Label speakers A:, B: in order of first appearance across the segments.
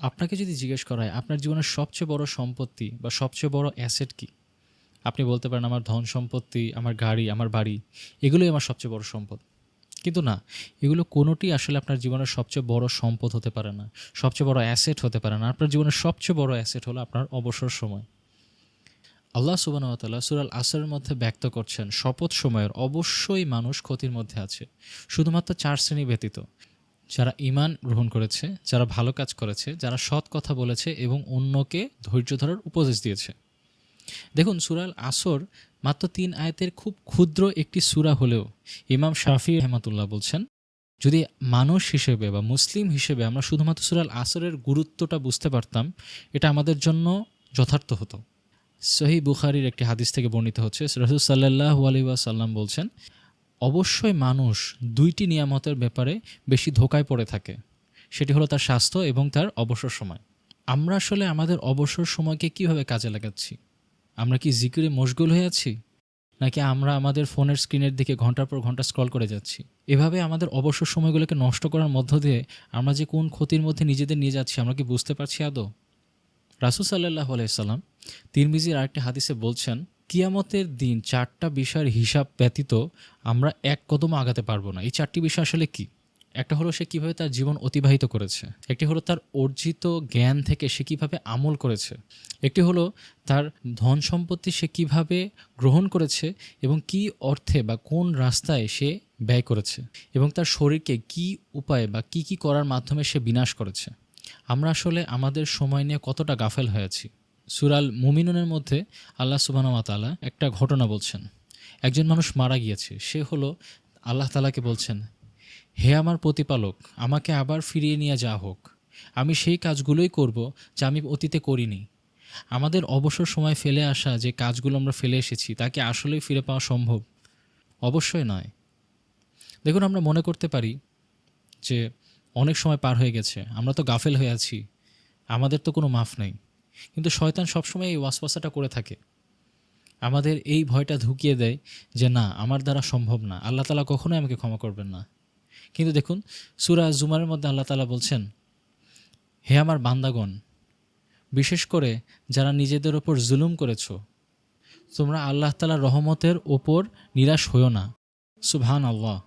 A: আপনাকে যদি জিজ্ঞেস করা হয়, আপনার জীবনের সবচেয়ে বড় সম্পত্তি বা সবচেয়ে বড় অ্যাসেট কি? আপনি বলতে পারেন, আমার ধন সম্পত্তি, আমার গাড়ি, আমার বাড়ি, এগুলোই আমার সবচেয়ে বড় সম্পদ। কিন্তু না, এগুলো কোনোটি আসলে আপনার জীবনের সবচেয়ে বড় সম্পদ হতে পারে না, সবচেয়ে বড় অ্যাসেট হতে পারে না। আপনার জীবনের সবচেয়ে বড় অ্যাসেট হলো আপনার অবসর সময়। আল্লাহ সুবাহতাল্লাহ সুরাল আসরের মধ্যে ব্যক্ত করছেন, শপথ সময়ের অবশ্যই মানুষ ক্ষতির মধ্যে আছে, শুধুমাত্র চার শ্রেণি ব্যতীত। যারা ইমান গ্রহণ করেছে, যারা ভালো কাজ করেছে, যারা সৎ কথা বলেছে এবং অন্যকে ধৈর্য ধরার উপদেশ দিয়েছে। দেখুন সুরাল আসর মাত্র তিন আয়াতের খুব ক্ষুদ্র একটি সুরা হলেও ইমাম শাফি রহমাতুল্লাহ বলছেন, যদি মানুষ হিসেবে বা মুসলিম হিসেবে আমরা শুধুমাত্র সুরাল আসরের গুরুত্বটা বুঝতে পারতাম, এটা আমাদের জন্য যথার্থ হতো। সহি বুখারির একটি হাদিস থেকে বর্ণিত হচ্ছে, রসুল সাল্লাহ আলী সাল্লাম বলছেন অবশ্যই মানুষ দুইটি নিয়ামতের ব্যাপারে বেশি ধোকায় পড়ে থাকে। সেটি হলো তার স্বাস্থ্য এবং তার অবসর সময়। আমরা আসলে আমাদের অবসর সময়কে কীভাবে কাজে লাগাচ্ছি? আমরা কি জিকিরে মশগুল হয়ে আছি? নাকি আমরা আমাদের ফোনের স্ক্রিনের দিকে ঘণ্টার পর ঘণ্টা স্ক্রল করে যাচ্ছি? এভাবে আমাদের অবসর সময়গুলোকে নষ্ট করার মধ্য দিয়ে আমরা যে কোন ক্ষতির মধ্যে নিজেদের নিয়ে যাচ্ছি, আমরা কি বুঝতে পারছি আদৌ? রাসুল সাল্লাহ আলাইসাল্লাম তিরমিজির আরেকটি হাদিসে বলছেন কিয়ামতের দিন চারটা বিষয়ের হিসাব ব্যতীত আমরা এক কদম আগাতে পারব না। এই চারটি বিষয় আসলে কি? একটা হলো সে কীভাবে তার জীবন অতিবাহিত করেছে। একটি হলো তার অর্জিত জ্ঞান থেকে সে কীভাবে আমল করেছে। একটি হলো তার ধন সম্পত্তি সে কীভাবে গ্রহণ করেছে এবং কি অর্থে বা কোন রাস্তায় সে ব্যয় করেছে এবং তার শরীরকে কি উপায়ে বা কি কি করার মাধ্যমে সে বিনাশ করেছে। আমরা আসলে আমাদের সময় নিয়ে কতটা গাফেল হয়েছি সুরাল মুমিনুনের মধ্যে আল্লাহ সুবাহতালা একটা ঘটনা বলছেন। একজন মানুষ মারা গিয়েছে, সে হলো আল্লাহ তালাকে বলছেন, হে আমার প্রতিপালক, আমাকে আবার ফিরিয়ে নিয়ে যা হোক। আমি সেই কাজগুলোই করব যা আমি অতীতে করিনি। আমাদের অবসর সময় ফেলে আসা যে কাজগুলো আমরা ফেলে এসেছি, তাকে আসলেই ফিরে পাওয়া সম্ভব? অবশ্যই নয়। দেখুন, আমরা মনে করতে পারি যে অনেক সময় পার হয়ে গেছে, আমরা তো গাফেল হয়ে আছি, আমাদের তো কোনো মাফ নেই। কিন্তু শয়তান সবসময় এই ওয়াসওয়াসাটা করে থাকে। আমাদের এই ভয়টা ঢুকিয়ে দেয় যে, না, আমার দ্বারা সম্ভব না। আল্লাহ তালা কখনোই আমাকে ক্ষমা করবেন না। কিন্তু দেখুন, সুরা জুমারের মধ্যে আল্লাহ তালা বলছেন, হে আমার বান্দাগণ, বিশেষ করে যারা নিজেদের ওপর জুলুম করেছ, তোমরা আল্লাহ তালার রহমতের ওপর নিরাশ হইও না। সুবহান আল্লাহ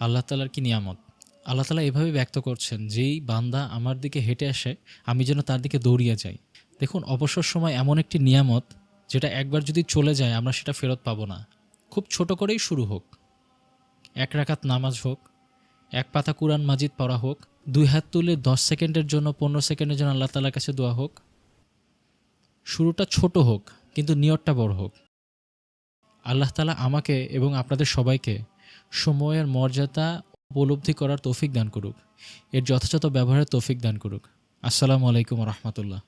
A: আল্লাহ তালার কি নিয়ামত? আল্লাহ তালা এভাবে ব্যক্ত করছেন, যেই বান্দা আমার দিকে হেঁটে আসে, আমি যেন তার দিকে দৌড়িয়ে যাই। দেখুন, অবসর সময় এমন একটি নিয়ামত যেটা একবার যদি চলে যায়, আমরা সেটা ফেরত পাবো না। খুব ছোট করেই শুরু হোক। এক রাকাত নামাজ হোক, এক পাতা কুরআন মাজিদ পড়া হোক, দুই হাত তুলে দশ সেকেন্ডের জন্য, পনেরো সেকেন্ডের জন্য আল্লাহ তালার কাছে দোয়া হোক। শুরুটা ছোট হোক, কিন্তু নিয়তটা বড় হোক। আল্লাহ তালা আমাকে এবং আপনাদের সবাইকে সময়ের মর্যাদা উপলব্ধি করার তৌফিক দান করুক। এর যথাযথ ব্যবহারের তৌফিক দান করুক। আসসালামু আলাইকুম রহমতুল্লাহ।